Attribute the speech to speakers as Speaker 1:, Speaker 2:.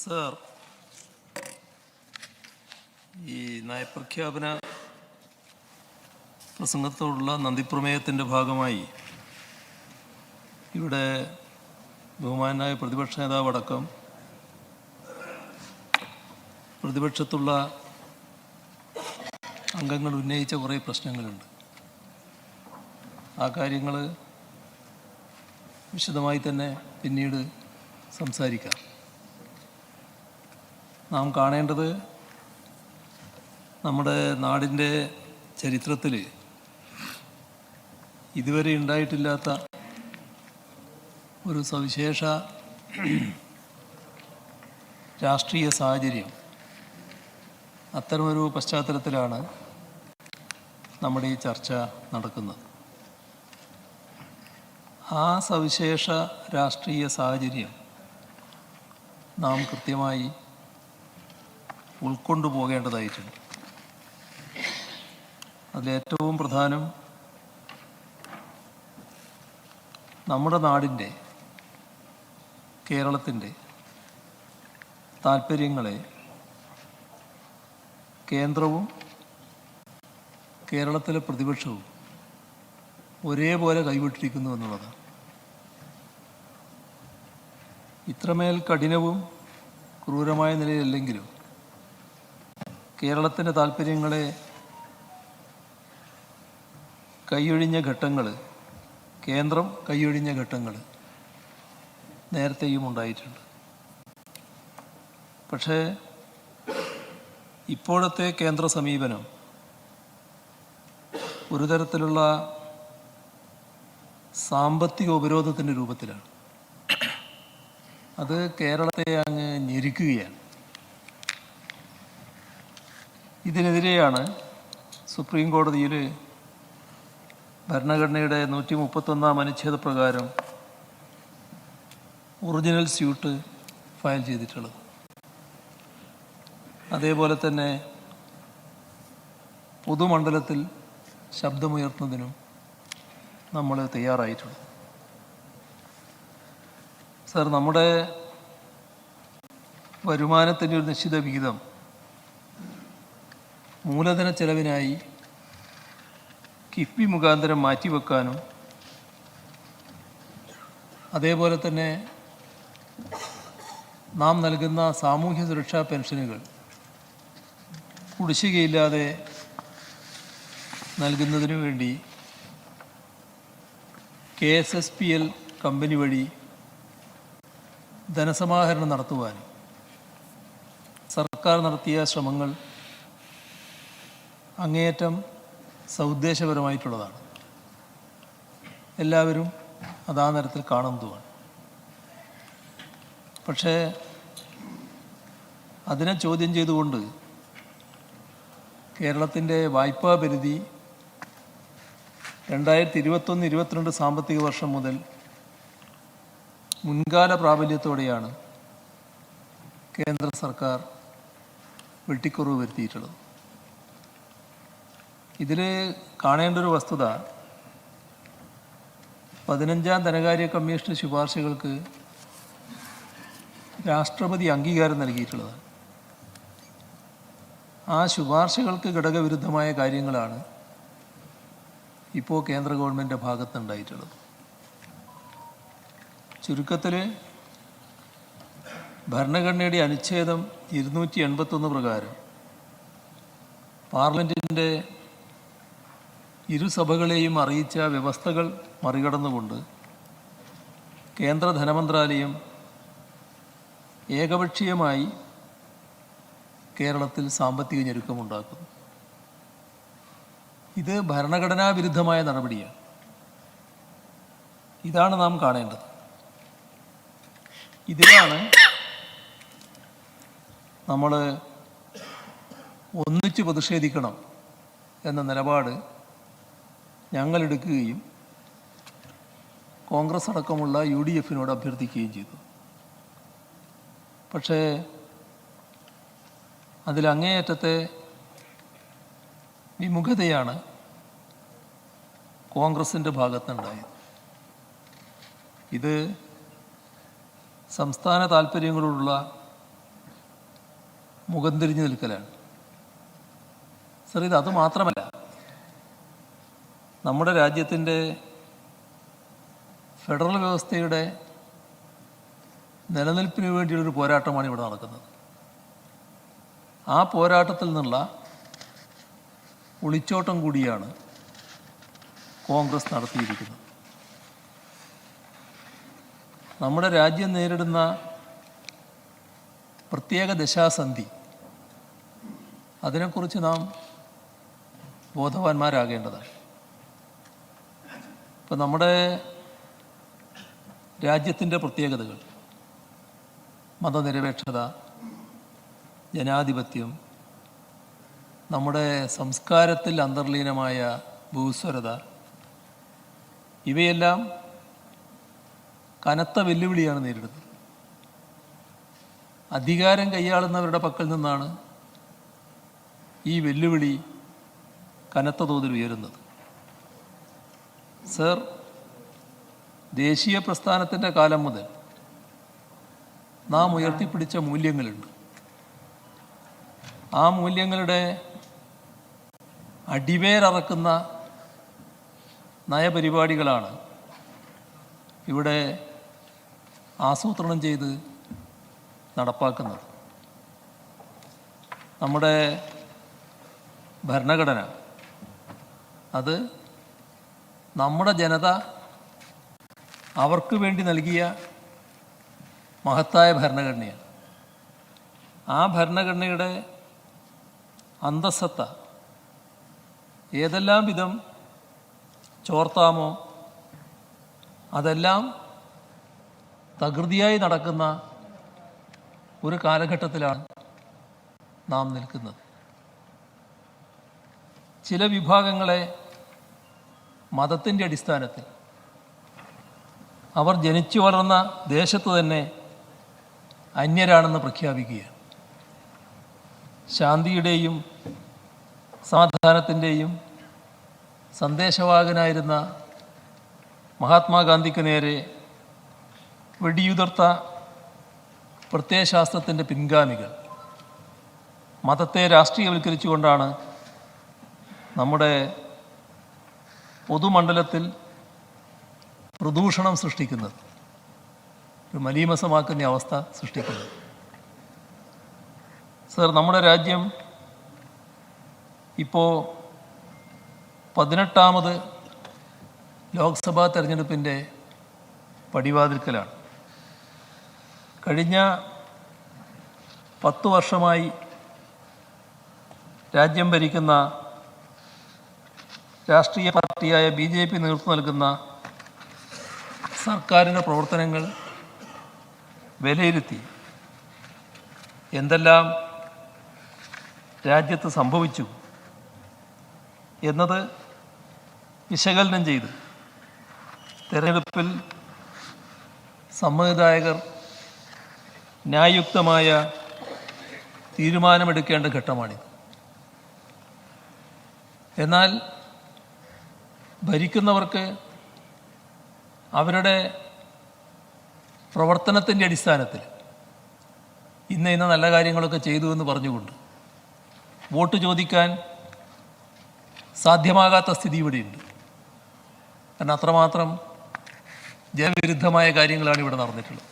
Speaker 1: Sir. ഈ നയപ്രഖ്യാപന പ്രസംഗത്തോടുള്ള നന്ദിപ്രമേയത്തിന്റെ ഭാഗമായി ഇവിടെ ബഹുമാനായ പ്രതിപക്ഷ നേതാവ് അടക്കം പ്രതിപക്ഷത്തുള്ള അംഗങ്ങൾ ഉന്നയിച്ച കുറേ പ്രശ്നങ്ങളുണ്ട്. ആ കാര്യങ്ങൾ വിശദമായി തന്നെ പിന്നീട് സംസാരിക്കാം. നാം കാണേണ്ടത് നമ്മുടെ നാടിന്റെ ചരിത്രത്തിൽ ഇതുവരെ ഉണ്ടായിട്ടില്ലാത്ത ഒരു സവിശേഷ രാഷ്ട്രീയ സാഹചര്യം അത്തരമൊരു പശ്ചാത്തലത്തിലാണ് നമ്മുടെ ഈ ചർച്ച നടക്കുന്നത്. ആ സവിശേഷ രാഷ്ട്രീയ സാഹചര്യം നാം കൃത്യമായി ഉൾക്കൊണ്ടു പോകേണ്ടതായിട്ടുണ്ട് അതിലേറ്റവും പ്രധാനം നമ്മുടെ നാടിന്റെ കേരളത്തിന്റെ താല്പര്യങ്ങളെ കേന്ദ്രവും കേരളത്തിലെ പ്രതിപക്ഷവും ഒരേപോലെ കൈവിട്ടിരിക്കുന്നു എന്നുള്ളതാണ്. ഇത്രമേൽ കഠിനവും ക്രൂരമായ നിലയിലല്ലെങ്കിലും കേരളത്തിന്റെ താല്പര്യങ്ങളെ കൈയൊഴിഞ്ഞ ഘട്ടങ്ങൾ കേന്ദ്രം കൈയൊഴിഞ്ഞ ഘട്ടങ്ങൾ നേരത്തെയും ഉണ്ടായിട്ടുണ്ട്. പക്ഷേ ഇപ്പോഴത്തെ കേന്ദ്ര സമീപനം ഒരു തരത്തിലുള്ള സാമ്പത്തിക ഉപരോധത്തിന്റെ രൂപത്തിലാണ്. അത് കേരളത്തെ അങ്ങ് ഞെരുക്കുകയാണ്. ഇതിനെതിരെയാണ് സുപ്രീം കോടതിയിൽ ഭരണഘടനയുടെ നൂറ്റി മുപ്പത്തൊന്നാം അനുച്ഛേദ പ്രകാരം ഒറിജിനൽ സ്യൂട്ട് ഫയൽ ചെയ്തിട്ടുള്ളത്. അതേപോലെ തന്നെ പൊതുമണ്ഡലത്തിൽ ശബ്ദമുയർത്തുന്നതിനും നമ്മൾ തയ്യാറായിട്ടുണ്ട്. സാർ നമ്മുടെ വരുമാനത്തിന്റെ ഒരു നിശ്ചിത വിഹിതം മൂലധന ചെലവിനായി കിഫ്ബി മുഖാന്തരം മാറ്റിവെക്കാനും അതേപോലെ തന്നെ നാം നൽകുന്ന സാമൂഹ്യ സുരക്ഷാ പെൻഷനുകൾ കുടിശ്ശികയില്ലാതെ നൽകുന്നതിനു വേണ്ടി K S S P L company വഴി ധനസമാഹരണം നടത്തുവാനും സർക്കാർ നടത്തിയ ശ്രമങ്ങൾ അങ്ങേയറ്റം സൗദ്ദേശപരമായിട്ടുള്ളതാണ്. എല്ലാവരും അതാ നിരത്തിൽ കാണുന്നതുമാണ്. പക്ഷേ അതിനെ ചോദ്യം ചെയ്തുകൊണ്ട് കേരളത്തിന്റെ വായ്പാ പരിധി രണ്ടായിരത്തി ഇരുപത്തൊന്ന് ഇരുപത്തിരണ്ട് സാമ്പത്തിക വർഷം മുതൽ മുൻകാല പ്രാബല്യത്തോടെയാണ് കേന്ദ്ര സർക്കാർ വെട്ടിക്കുറവ് വരുത്തിയിട്ടുള്ളത്. ഇതിൽ കാണേണ്ട ഒരു വസ്തുത പതിനഞ്ചാം ധനകാര്യ കമ്മീഷൻ ശുപാർശകൾക്ക് രാഷ്ട്രപതി അംഗീകാരം നൽകിയിട്ടുള്ളതാണ് ആ ശുപാർശകൾക്ക് ഘടകവിരുദ്ധമായ കാര്യങ്ങളാണ് ഇപ്പോൾ കേന്ദ്ര ഗവൺമെന്റ് ഭാഗത്തുണ്ടായിട്ടുള്ളത്. ചുരുക്കത്തിൽ ഭരണഘടനയുടെ അനുച്ഛേദം ഇരുന്നൂറ്റി എൺപത്തൊന്ന് പ്രകാരം പാർലമെന്റിന്റെ ഇരുസഭകളെയും അറിയിച്ച വ്യവസ്ഥകൾ മറികടന്നുകൊണ്ട് കേന്ദ്ര ധനമന്ത്രാലയം ഏകപക്ഷീയമായി കേരളത്തിൽ സാമ്പത്തിക ഞെരുക്കമുണ്ടാക്കുന്നു. ഇത് ഭരണഘടനാ വിരുദ്ധമായ നടപടിയാണ്. ഇതാണ് നാം കാണേണ്ടത്. ഇതിലാണ് നമ്മൾ ഒന്നിച്ച് പ്രതിഷേധിക്കണം എന്ന നിലപാട് ഞങ്ങൾ എടുക്കുകയും കോൺഗ്രസ് അടക്കമുള്ള യു ഡി എഫിനോട് അഭ്യർത്ഥിക്കുകയും ചെയ്തു. പക്ഷേ അതിലങ്ങേയറ്റത്തെ വിമുഖതയാണ് കോൺഗ്രസിന്റെ ഭാഗത്തുണ്ടായത് ഇത് സംസ്ഥാന താല്പര്യങ്ങളോടുള്ള മുഖം തിരിഞ്ഞു നിൽക്കലാണ്. സർ ഇത് അത് മാത്രമല്ല നമ്മുടെ രാജ്യത്തിന്റെ ഫെഡറൽ വ്യവസ്ഥയുടെ നിലനിൽപ്പിന് വേണ്ടിയുള്ളൊരു പോരാട്ടമാണ് ഇവിടെ നടക്കുന്നത്. ആ പോരാട്ടത്തിൽ നിന്നുള്ള ഒളിച്ചോട്ടം കൂടിയാണ് കോൺഗ്രസ് നടത്തിയിരിക്കുന്നത്. നമ്മുടെ രാജ്യം നേരിടുന്ന പ്രത്യേക ദശാസന്ധി അതിനെക്കുറിച്ച് നാം ബോധവാന്മാരാകേണ്ടതാണ്. ഇപ്പം നമ്മുടെ രാജ്യത്തിന്റെ പ്രത്യേകതകൾ. മതനിരപേക്ഷത ജനാധിപത്യം നമ്മുടെ സംസ്കാരത്തിൽ അന്തർലീനമായ ഭൂസ്വരത ഇവയെല്ലാം കനത്ത വെല്ലുവിളിയാണ് നേരിടുന്നത്. അധികാരം കൈയാളുന്നവരുടെ പക്കൽ നിന്നാണ് ഈ വെല്ലുവിളി കനത്ത തോതിൽ ഉയരുന്നത്. സർ ദേശീയ പ്രസ്ഥാനത്തിന്റെ കാലം മുതൽ നാം ഉയർത്തിപ്പിടിച്ച മൂല്യങ്ങളുണ്ട്. ആ മൂല്യങ്ങളുടെ അടിവേരറക്കുന്ന നയപരിപാടികളാണ് ഇവിടെ ആസൂത്രണം ചെയ്ത് നടപ്പാക്കുന്നത്. നമ്മുടെ ഭരണഘടന അത് നമ്മുടെ ജനത അവർക്ക് വേണ്ടി നൽകിയ മഹത്തായ ഭരണഘടനയാണ്. ആ ഭരണഘടനയുടെ അന്തസ്സത്ത ഏതെല്ലാം വിധം ചോർത്താമോ അതെല്ലാം തകൃതിയായി നടക്കുന്ന ഒരു കാലഘട്ടത്തിലാണ് നാം നിൽക്കുന്നത്. ചില വിഭാഗങ്ങളെ മതത്തിന്റെ അടിസ്ഥാനത്തിൽ. അവർ ജനിച്ചു വളർന്ന ദേശത്ത് തന്നെ അന്യരാണെന്ന് പ്രഖ്യാപിക്കുകയാണ്. ശാന്തിയുടെയും സമാധാനത്തിന്റെയും സന്ദേശവാഹകനായിരുന്ന മഹാത്മാഗാന്ധിക്ക് നേരെ വെടിയുതിർത്ത പ്രത്യയശാസ്ത്രത്തിന്റെ പിൻഗാമികൾ. മതത്തെ രാഷ്ട്രീയവൽക്കരിച്ചുകൊണ്ടാണ് നമ്മുടെ പൊതുമണ്ഡലത്തിൽ പ്രദൂഷണം സൃഷ്ടിക്കുന്നത് ഒരു മലീമസമാക്കുന്ന അവസ്ഥ സൃഷ്ടിക്കുന്നത്. സർ നമ്മുടെ രാജ്യം ഇപ്പോൾ പതിനെട്ടാമത് ലോക്സഭാ തെരഞ്ഞെടുപ്പിന്റെ പടിവാതിൽക്കലാണ്. കഴിഞ്ഞ പത്തു വർഷമായി രാജ്യം ഭരിക്കുന്ന രാഷ്ട്രീയ പാർട്ടിയായ ബി ജെ പി നേതൃത്വം നൽകുന്ന സർക്കാരിന്റെ പ്രവർത്തനങ്ങൾ വിലയിരുത്തി എന്തെല്ലാം രാജ്യത്ത് സംഭവിച്ചു എന്നത് വിശകലനം ചെയ്ത് തെരഞ്ഞെടുപ്പിൽ സമ്മതിദായകർ ന്യായയുക്തമായ തീരുമാനമെടുക്കേണ്ട ഘട്ടമാണിത്. എന്നാൽ ഭരിക്കുന്നവർക്ക് അവരുടെ പ്രവർത്തനത്തിന്റെ അടിസ്ഥാനത്തിൽ ഇന്ന ഇന്ന നല്ല കാര്യങ്ങളൊക്കെ ചെയ്തു എന്ന് പറഞ്ഞുകൊണ്ട് വോട്ട് ചോദിക്കാൻ സാധ്യമാകാത്ത സ്ഥിതി ഇവിടെയുണ്ട്. കാരണം അത്രമാത്രം ജനവിരുദ്ധമായ കാര്യങ്ങളാണ് ഇവിടെ നടന്നിട്ടുള്ളത്.